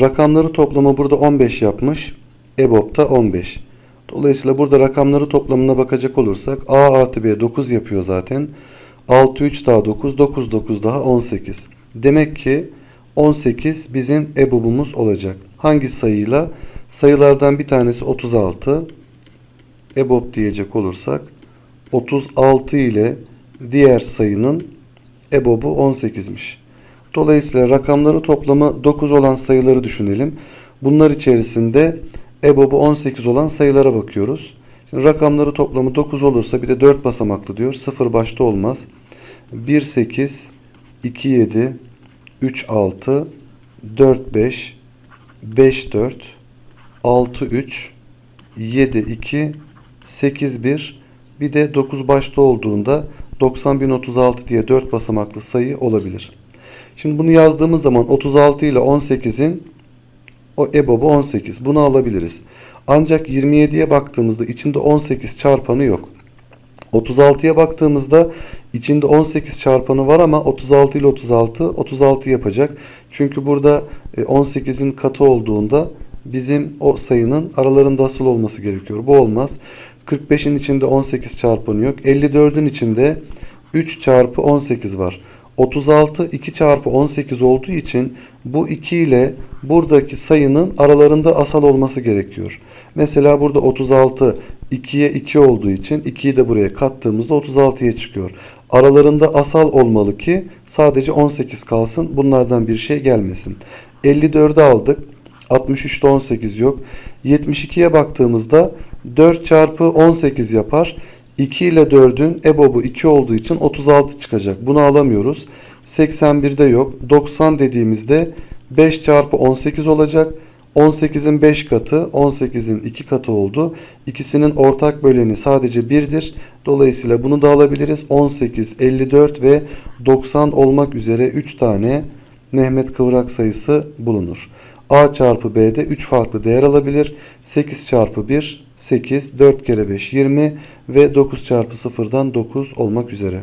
Rakamları toplamı burada 15 yapmış. EBOB'da 15. Dolayısıyla burada rakamları toplamına bakacak olursak A artı B 9 yapıyor zaten. 6 3 daha 9, 9 9 daha 18. Demek ki 18 bizim EBOB'umuz olacak. Hangi sayıyla? Sayılardan bir tanesi 36. EBOB diyecek olursak 36 ile diğer sayının EBOB'u 18'miş. Dolayısıyla rakamları toplamı 9 olan sayıları düşünelim. Bunlar içerisinde EBOB'u 18 olan sayılara bakıyoruz. Şimdi rakamları toplamı 9 olursa bir de 4 basamaklı diyor. 0 başta olmaz. 1 8 2 7 3 6 4 5 5 4 6 3 7 2 8 1 bir de 9 başta olduğunda 90.036 diye 4 basamaklı sayı olabilir. Şimdi bunu yazdığımız zaman 36 ile 18'in o EBOB'u 18. Bunu alabiliriz. Ancak 27'ye baktığımızda içinde 18 çarpanı yok. 36'ya baktığımızda içinde 18 çarpanı var ama 36 ile 36 36 yapacak. Çünkü burada e, 18'in katı olduğunda bizim o sayının aralarında asıl olması gerekiyor. Bu olmaz. 45'in içinde 18 çarpanı yok. 54'ün içinde 3 çarpı 18 var. 36 2 çarpı 18 olduğu için bu 2 ile buradaki sayının aralarında asal olması gerekiyor. Mesela burada 36 2'ye 2 olduğu için 2'yi de buraya kattığımızda 36'ya çıkıyor. Aralarında asal olmalı ki sadece 18 kalsın. Bunlardan bir şey gelmesin. 54'ü aldık. 63'te 18 yok. 72'ye baktığımızda 4 çarpı 18 yapar. 2 ile 4'ün EBOB'u 2 olduğu için 36 çıkacak. Bunu alamıyoruz. 81'de yok. 90 dediğimizde 5 çarpı 18 olacak. 18'in 5 katı 18'in 2 katı oldu. İkisinin ortak böleni sadece 1'dir. Dolayısıyla bunu da alabiliriz. 18, 54 ve 90 olmak üzere 3 tane Mehmet Kıvrak sayısı bulunur. A çarpı B'de 3 farklı değer alabilir. 8 çarpı 1 8, 4 kere 5 20 ve 9 çarpı 0'dan 9 olmak üzere.